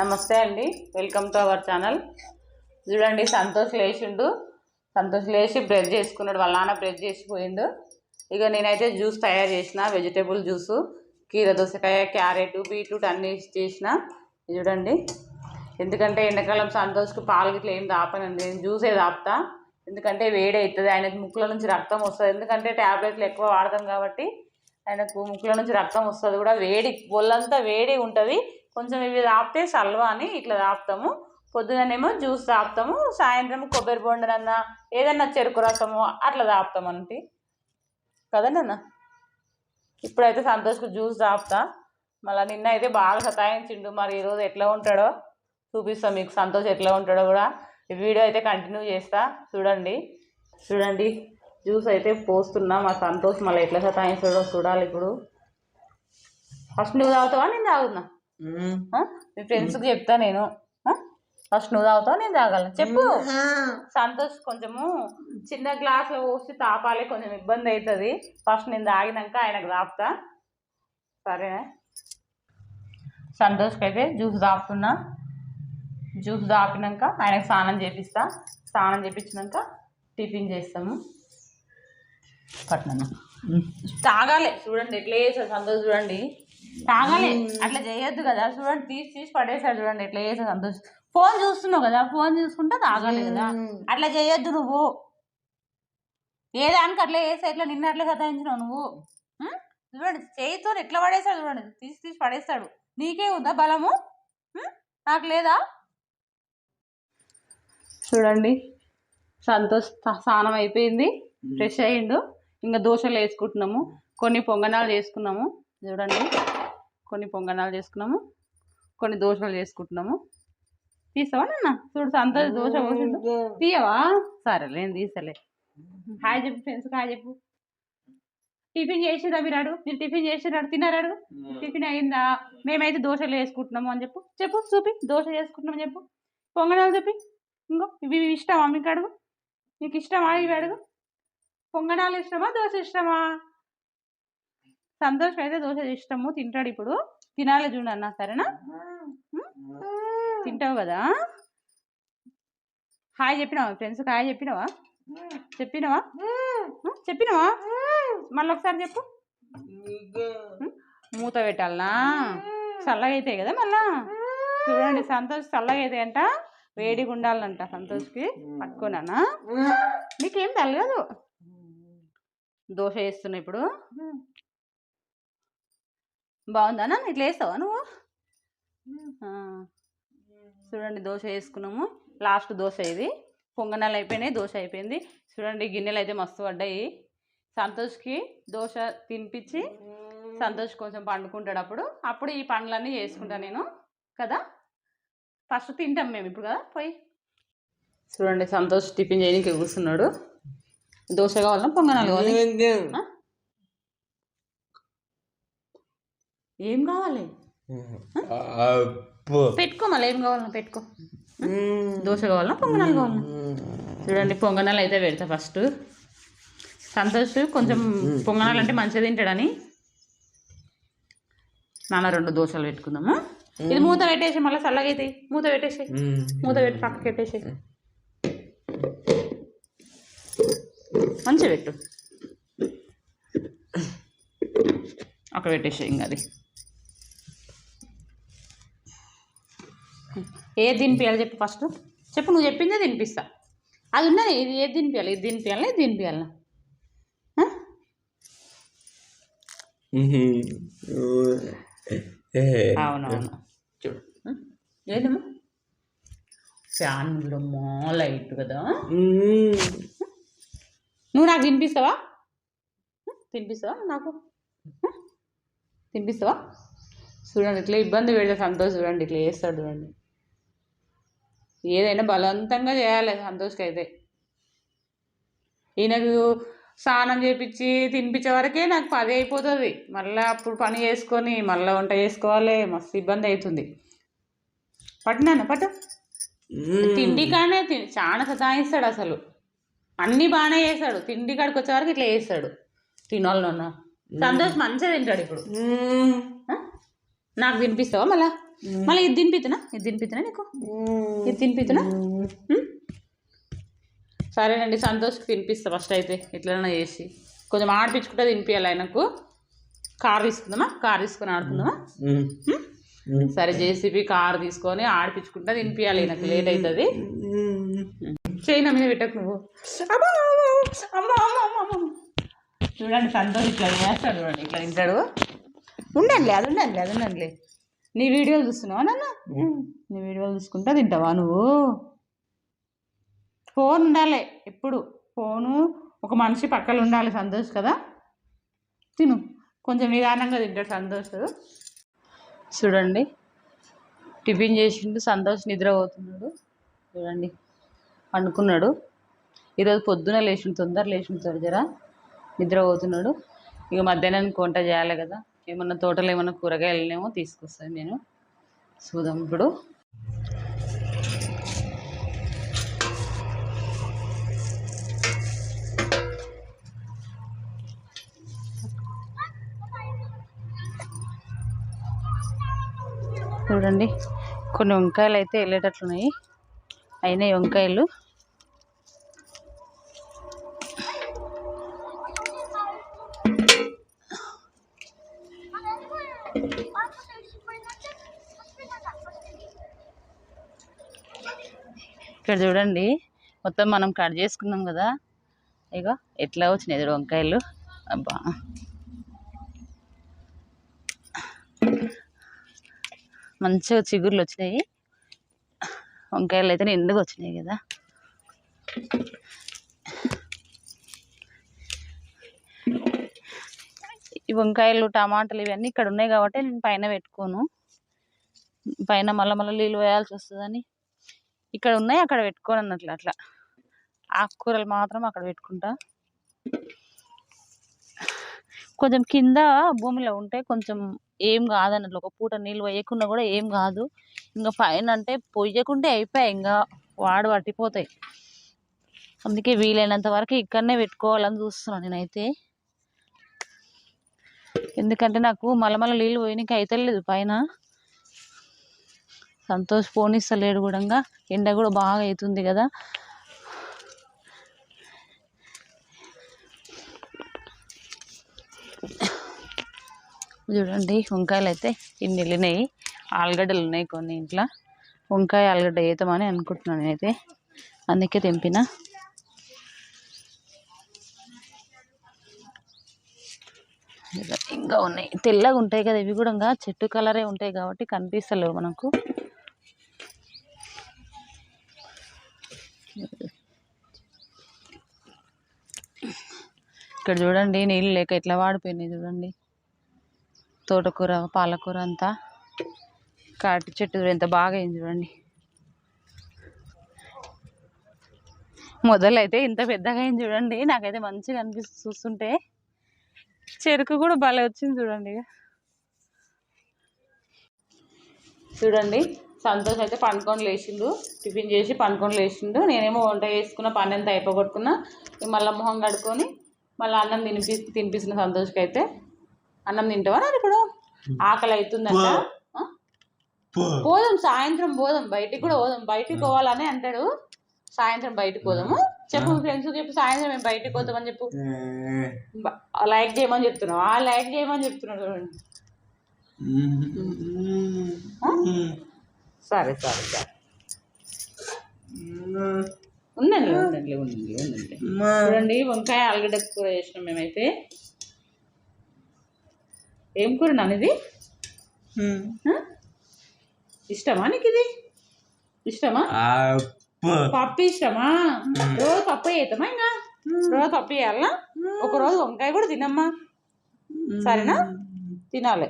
నమస్తే అండి. Welcome to our channel చూడండి సంతోష్ లేచిండు. సంతోష్ లేచి బ్రెష్ చేసుకున్నాడు. వాళ్ళ నాన్న బ్రష్ చేసిపోయిండు. ఇక నేనైతే జ్యూస్ తయారు చేసిన వెజిటేబుల్ జ్యూసు కీర దోసకాయ క్యారెట్ బీట్రూట్ అన్నీ చేసిన. చూడండి. ఎందుకంటే ఎండాకాలం సంతోష్కి పాలు గిట్ల ఏం దాపనండి నేను జ్యూసే దాపుతా ఎందుకంటే వేడి అవుతుంది ఆయనకు ముక్కుల నుంచి రక్తం వస్తుంది. ఎందుకంటే ట్యాబ్లెట్లు ఎక్కువ వాడతాం కాబట్టి ఆయనకు ముక్కుల నుంచి రక్తం వస్తుంది కూడా. వేడి ఒళ్ళంతా వేడి ఉంటుంది. కొంచెం ఇవి రాపితే సల్వా అని ఇట్లా రాపుతాము. పొద్దుననేమో జ్యూస్ తాపుతాము సాయంత్రం కొబ్బరి బొండనన్నా ఏదన్నా చెరుకు రసము అట్లా తాపుతామంటే కదండి ఇప్పుడైతే సంతోష్కు జ్యూస్ తాపుతా మళ్ళీ నిన్న అయితే బాగా సతాయించిండు. మరి ఈరోజు ఎట్లా ఉంటాడో చూపిస్తాం మీకు. సంతోష్ ఎట్లా ఉంటాడో కూడా. ఈ వీడియో అయితే కంటిన్యూ చేస్తా. చూడండి. చూడండి. జ్యూస్ అయితే పోస్తున్నా. మా సంతోష్ మళ్ళీ ఎట్లా సతాయిస్తాడో చూడాలి ఇప్పుడు. ఫస్ట్ నువ్వు తాగుతావా నేను తాగుతున్నా? మీ ఫ్రెండ్స్కి చెప్తా నేను? ఫస్ట్ నువ్వు తాగుతావా నేను తాగలను చెప్పు. సంతోష్ కొంచెము చిన్న గ్లాసులో పోసి తాపాలి కొంచెం ఇబ్బంది అవుతుంది ఫస్ట్ నేను తాగినాక ఆయనకు తాపుతా. సరేనా సంతోష్కి అయితే జ్యూస్ తాపుతున్నా. జ్యూస్ తాపినాక ఆయనకు స్నానం చేపిస్తా. స్నానం చేపించినాక టిఫిన్ చేస్తాము. పట్నమ్మ తాగాలి. చూడండి ఎట్లా చేసాడు సంతోష్ చూడండి. తాగాలి. అట్లా చేయొద్దు కదా. చూడండి తీసి తీసి పడేసాడు చూడండి ఎట్లా చేసాడు సంతోష్. ఫోన్ చూస్తున్నావు కదా ఫోన్ చూసుకుంటే తాగాలి కదా. అట్లా చేయొద్దు నువ్వు. ఏ దానికి అట్లా చేస్తే ఎట్లా నిన్న అట్లా సతాయించినావు నువ్వు? చూడండి చేయితో ఎట్లా పడేస్తాడు చూడండి. తీసి తీసి పడేస్తాడు. నీకే ఉందా బలము? నాకు లేదా? చూడండి సంతోష్ స్నా- స్నానం అయిపోయింది. ఫ్రెష్ అయ్యిండు. ఇంకా దోశలు వేసుకుంటున్నాము. కొన్ని పొంగనాలు చేసుకున్నాము. చూడండి. కొన్ని పొంగనాలు చేసుకున్నాము కొన్ని దోశలు చేసుకుంటున్నాము. తీసావా నాన్న? చూడు సంతోష్ దోశ తీయవా? సరే నేను తీసలే హాయ్ చెప్పు ఫ్రెండ్స్కి హాయ్ చెప్పు. టిఫిన్ చేసిరా మీరు అడుగు? మీరు టిఫిన్ చేసిరాడు తిన్నారా అడుగు? టిఫిన్ అయిందా? మేమైతే దోశలు వేసుకుంటున్నాము అని చెప్పు. చెప్పు చూపి. దోశ చేసుకుంటున్నాం చెప్పు. పొంగనాలు చూపి. ఇంకో ఇవి ఇవి ఇష్టమా? మీకు అడుగు. నీకు ఇష్టమా? ఇవి అడుగు. పొంగనాలు ఇష్టమా? దోశ ఇష్టమా? సంతోష్ అయితే దోశ ఇష్టము తింటాడు ఇప్పుడు. తినాలి చూడు అన్న సరేనా? తింటావు కదా? హాయ్ చెప్పినావా ఫ్రెండ్స్కి హాయ్ చెప్పినావా? చెప్పినావా? చెప్పినావా? మళ్ళీ ఒకసారి చెప్పు? మూత పెట్టాలనా? చల్లగా అవుతాయి కదా మళ్ళా? చూడండి సంతోష్ చల్లగా అవుతాయి అంట వేడిగా ఉండాలంట సంతోష్కి. పట్టుకోనా నీకేం తలగదు. దోశ వేస్తున్నా ఇప్పుడు. బాగుందా? నాన్న ఇట్లా వేస్తావా నువ్వు. చూడండి దోశ వేసుకున్నాము. లాస్ట్ దోశ ఇది. పొంగనాలు అయిపోయినాయి దోశ అయిపోయింది. చూడండి గిన్నెలు అయితే మస్తు పడ్డాయి. సంతోష్కి దోశ తినిపించి సంతోష్ కొంచెం పండుకుంటాడు అప్పుడు. అప్పుడు ఈ పనులన్నీ చేసుకుంటాను నేను. కదా? ఫస్ట్ తింటాం మేము ఇప్పుడు కదా? పోయి. చూడండి సంతోష్ టిఫిన్ చేయడానికి కూర్చున్నాడు. దోశ కావాలన్నా పొంగనాలు కావాలి ఏం కావాలి? పెట్టుకో మళ్ళీ ఏం కావాలన్నా పెట్టుకో. దోశ కావాలన్నా పొంగనాలు కావాలన్నా. చూడండి పొంగనాలు అయితే పెడతా ఫస్ట్. సంతోష్ కొంచెం పొంగనాలు అంటే మంచిగా తింటాడని. నాన్న రెండు దోశలు పెట్టుకుందాము? ఇది మూత పెట్టేసి మళ్ళీ చల్లగా అవుతాయి మూత పెట్టేసి మూత పెట్టి పక్కకి పెట్టేసి మంచిగా పెట్టు. అక్కడ పెట్టేసి ఇంకా అది. ఏది తినిపించాలి చెప్పు ఫస్ట్. చెప్పు నువ్వు చెప్పిందే తినిపిస్తా. అది ఉన్నది ఇది ఏది తినిపించాలి ఇది తినిపించాలి ఇది తినిపించాలి అవునవును. చూడు. ఉం? ఏంటమ్మా ఫ్యాన్ చూడమ్మా లైట్ కదా. నువ్వు నాకు తినిపిస్తావా? తినిపిస్తావా నాకు? తినిపిస్తావా? చూడండి ఇట్లా ఇబ్బంది పెడితే సంతోష్ చూడండి ఇట్లా చేస్తాడు చూడండి. ఏదైనా బలవంతంగా చేయాలి సంతోష్కి అయితే ఈయనకు స్నానం చేపించి తినిపించే వరకే నాకు పది అయిపోతుంది. మళ్ళీ అప్పుడు పని చేసుకొని మళ్ళీ వంట చేసుకోవాలి మస్తు ఇబ్బంది అవుతుంది పట్టినాను పట్టు. తిండి కానే చాలా సతాయిస్తాడు అసలు. అన్నీ బాగానే చేస్తాడు. తిండి కాడికి వచ్చే వరకు ఇట్లా చేస్తాడు. తినాలి సంతోష్ మంచిగా తింటాడు ఇప్పుడు? నాకు తినిపిస్తావా మళ్ళా? మళ్ళీ ఇది తినిపితున్నా ఇది తినిపితున్నా నీకు? ఇది తినిపితున్నా ఉం? సరేనండి సంతోష్కి తినిపిస్తా ఫస్ట్ అయితే ఎట్లైనా చేసి. కొంచెం ఆడిపించుకుంటే తినిపించాలి ఆయనకు. కార్ తీసుకుందామా? కార్ తీసుకొని ఆడుకుందామా? సరే జేసీబీ కార్ తీసుకొని ఆడిపించుకుంటా తినిపించాలి నాకు లేట్ అవుతుంది. చేయి నా మీద పెట్టకు నువ్వు. అబ్బా, అమ్మ, అమ్మ, అమ్మ, అమ్మ. చూడండి సంతోష్ ఇట్లా చేస్తాడు చూడండి ఇట్లా తింటాడు. ఉండండి అది ఉండండి అది ఉండండి. నీ వీడియోలు చూస్తున్నావా నాన్న? నీ వీడియోలు చూసుకుంటా తింటావా నువ్వు? ఫోన్ ఉండాలి ఎప్పుడు? ఫోను ఒక మనిషి పక్కన ఉండాలి సంతోష్ కదా? తిను. కొంచెం నిదానంగా తింటాడు సంతోష్. చూడండి. టిఫిన్ చేసిండు సంతోష్ నిద్రపోతున్నాడు. చూడండి. పండుకున్నాడు. ఈరోజు పొద్దున లేచిండు తొందర లేచిండు తొందర నిద్రపోతున్నాడు. ఇక మధ్యాహ్నానికి వంట చేయాలి కదా. ఏమన్నా తోటలో ఏమన్నా కూరగాయలనేమో తీసుకొస్తాను నేను. చూద్దాం ఇప్పుడు. చూడండి కొన్ని వంకాయలు అయితే వెళ్ళేటట్లున్నాయి అయినాయి వంకాయలు. ఇక్కడ చూడండి మొత్తం మనం కట్ చేసుకున్నాం కదా. ఇగో ఎట్లా వచ్చినాయి చూడు వంకాయలు. అబ్బా. మంచిగా చిగుర్లు వచ్చినాయి. వంకాయలు అయితే నిండుగా వచ్చినాయి కదా. ఈ వంకాయలు టమాటాలు ఇవన్నీ ఇక్కడ ఉన్నాయి కాబట్టి నేను పైన పెట్టుకోను. పైన మళ్ళీ మళ్ళీ నీళ్ళు వేయాల్సి వస్తుందని ఇక్కడ ఉన్నాయి అక్కడ పెట్టుకోను అన్నట్లు అట్లా. ఆకుకూరలు మాత్రం అక్కడ పెట్టుకుంటా. కొంచెం కింద భూమిలో ఉంటే కొంచెం ఏం కాదన్నట్లు ఒక పూట నీళ్ళు వేయకుండా కూడా ఏం కాదు. ఇంకా పైన అంటే పొయ్యకుంటే అయిపోయాయి ఇంకా వాడు పట్టిపోతాయి. అందుకే వీలైనంత వరకు ఇక్కడనే పెట్టుకోవాలని చూస్తున్నాను నేనైతే. ఎందుకంటే నాకు మలమల మళ్ళీ నీళ్ళు పోయడానికి అయితలేదు పైన. సంతోష్ పోనిస్తలేడు కూడా ఎండ కూడా బాగా అవుతుంది కదా. చూడండి వంకాయలు అయితే ఇన్ని వెళ్ళినాయి ఆలుగడ్డలు ఉన్నాయి కొన్ని ఇంట్లో. వంకాయ ఆలుగడ్డ వేద్దామని అనుకుంటున్నాను నేనైతే. అందుకే తెంపిన. ఇంకా ఉన్నాయి. తెల్లగా ఉంటాయి కదా ఇవి కూడా ఇంకా చెట్టు కలరే ఉంటాయి కాబట్టి కనిపిస్తలేవు మనకు. ఇక్కడ చూడండి నీళ్ళు లేక ఎట్లా వాడిపోయినాయి చూడండి. తోటకూర పాలకూర అంతా కాటి చెట్టు ఎంత బాగా అయింది చూడండి. మొదలైతే ఇంత పెద్దగా అయింది చూడండి. నాకైతే మంచిగా అనిపిస్తుంది చూస్తుంటే. చెరుకు కూడా భలే వచ్చింది చూడండి. ఇక. చూడండి సంతోష్ అయితే పండుకొని లేచిండు. టిఫిన్ చేసి పండుకొని లేచిండు. నేనేమో వంట చేసుకున్న పని అంతా అయిపోగొట్టుకున్నా మళ్ళీ మొహం కడుక్కొని మళ్ళీ అన్నం తినిపి తినిపిస్తున్న సంతోష్కి అయితే. అన్నం తింటావా? నాన్న ఇప్పుడు. ఆకలి అవుతుందంట? పోదాం సాయంత్రం పోదాం. బయటికి కూడా పోదాం. బయటికి పోవాలని అంటాడు. సాయంత్రం బయటికి పోదాము. చెప్పు ఫ్రెండ్స్ చెప్పు సాయంత్రం మేము బయటికి పోతామని చెప్పు. లైక్ చేయమని చెప్తున్నావు. ఆ లైక్ చేయమని చెప్తున్నాడు చూడండి? సరే సరే సరే. ఉందండి ఉందండి ఉందండి ఉందండి. చూడండి వంకాయ ఆలుగడ్డ కూర చేసినాం మేమైతే. ఏం కూర ఆ? ఇష్టమా నీకు ఇది? ఇష్టమా? పప్పు. ఇష్టమా రోజు పప్పు చేద్దామా ఇంకా రోజు పప్పు చేయాలనా ఒక రోజు వంకాయ కూడా తినమ్మా. సరేనా? తినాలి.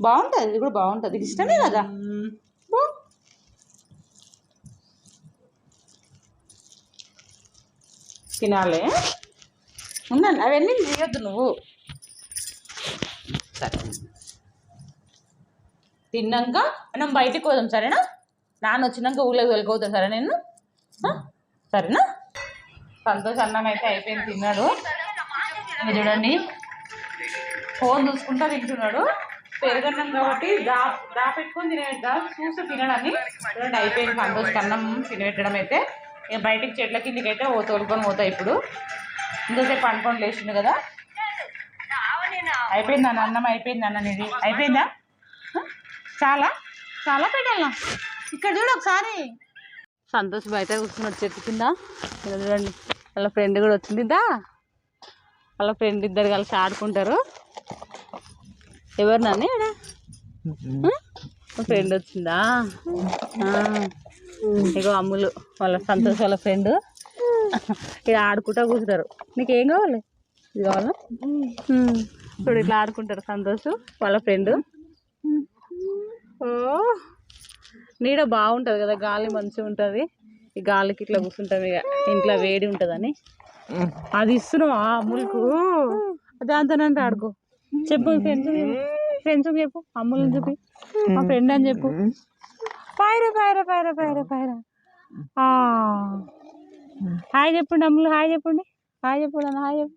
బాగుంటుంది ఇది కూడా బాగుంటుంది. ఇది ఇష్టమే కదా. తినాలి ఉండండి అవన్నీ చేయొద్దు నువ్వు. సరే. తిన్నాక మనం బయటికి పోదాం సరేనా? నాన్న వచ్చినాక ఊళ్ళోకి వెళ్ళిపోతాం సరే నేను సరేనా? సంతోష్ అన్నం అయితే అయిపోయింది తిన్నాడు. ఇంకా చూడండి. ఫోన్ చూసుకుంటా తింటున్నాడు. పెరుగన్నం కాబట్టి దా దా పెట్టుకొని తినేట చూసి తినడాన్ని చూడండి అయిపోయింది సంతోష్ అన్నం తినబెట్టడం అయితే. ఇక బయటికి చెట్ల కిందకి అయితే ఓ తోలుకొని పోతా ఇప్పుడు. ఇంతసేపు అనుకొని లేచిండు కదా. అయిపోయింది అన్న? అన్నం అయిపోయింది అన్న నీది? అయిపోయిందా? చాలా? చాలా పెట్టాలా? ఇక్కడ చూడు ఒకసారి. సంతోష్ బయట కూర్చున్నాడు చెట్టు కింద. ఇక్కడ చూడండి. వాళ్ళ ఫ్రెండ్ కూడా వచ్చింది. దా వాళ్ళ ఫ్రెండ్ ఇద్దరు కలిసి ఆడుకుంటారు. ఎవరు నాన్న? మా ఫ్రెండ్ వచ్చిందా? ఆ. ఇగో అమ్ములు. వాళ్ళ సంతోష్ వాళ్ళ ఫ్రెండ్. ఇక ఆడుకుంటా కూర్చుంటారు. నీకు ఏం కావాలి? ఇది కావాలా. చూడు ఇట్లా ఆడుకుంటారు సంతోష్ వాళ్ళ ఫ్రెండ్. ఓ. నీడ బాగుంటుంది కదా గాలి మంచిగా ఉంటుంది. ఈ గాలికి ఇట్లా కూర్చుంటాం ఇక ఇంట్లో వేడి ఉంటుందని. అది ఇస్తున్నావా అమ్ములకు. దాంతోనంటే ఆడుకో. చెప్పు ఫ్రెండ్స్ ఫ్రెండ్స్ చెప్పు. అమ్ములను చూపి. మా ఫ్రెండ్ అని చెప్పు. పాయరా పాయరా పాయరా పాయరా ఆ. హాయ్ చెప్పండి అమ్ములు హాయ్ చెప్పండి. హాయ్ చెప్పండి అన్న హాయ్ చెప్పు.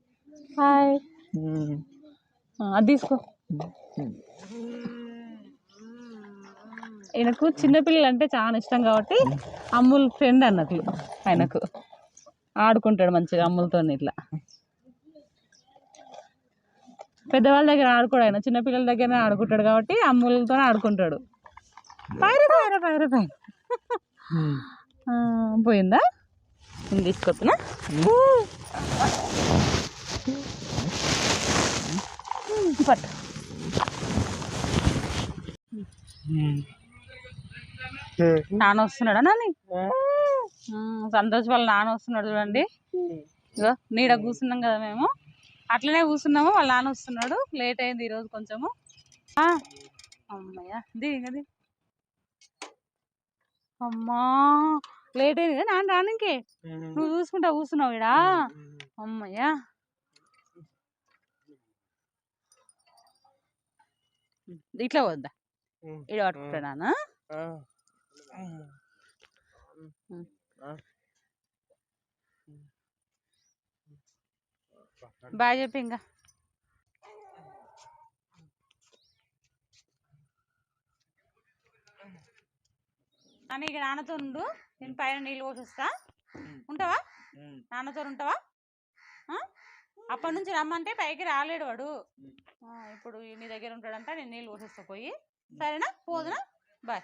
హాయ్. అది తీసుకో. ఈయనకు చిన్నపిల్లలు అంటే చాలా ఇష్టం కాబట్టి అమ్ముల్ ఫ్రెండ్ అన్నట్లు ఆయనకు. ఆడుకుంటాడు మంచిగా అమ్ములతో ఇట్లా. పెద్దవాళ్ళ దగ్గర ఆడుకోడు ఆయన చిన్నపిల్లల దగ్గర ఆడుకుంటాడు కాబట్టి అమ్ములతో ఆడుకుంటాడు. పైర పైర పైర పైర పోయిందా? నేను తీసుకొస్తున్నా. పట్టు నాన్న వస్తున్నాడా నాని? సంతోష్ వాళ్ళ నాన్న వస్తున్నాడు చూడండి. ఇగో నీడ కూర్చున్నాం కదా మేము. అట్లనే కూర్చున్నాము వాళ్ళ నాన్న వస్తున్నాడు. లేట్ అయింది ఈరోజు కొంచెము. అమ్మయ్య ది అది అమ్మా లేట్ అయింది కదా నాన్న రానికే నువ్వు చూసుకుంటా కూర్చున్నావు ఇడా అమ్మయ్య. ఇట్లా వద్దా ఇడ పట్టుకుంటా నాన్న? బాయ్ చెప్పి ఇంకా అని ఇక నాన్నతో ఉండు. నేను పైన నీళ్ళు పోసొస్తా. ఉంటావా? నాన్నతో ఉంటావా? అప్పటి నుంచి రమ్మంటే పైకి రాలేడు వాడు. ఇప్పుడు నీ దగ్గర ఉంటాడంట నేను నీళ్ళు పోసేస్తా పోయి. సరేనా? పోదునా? బాయ్.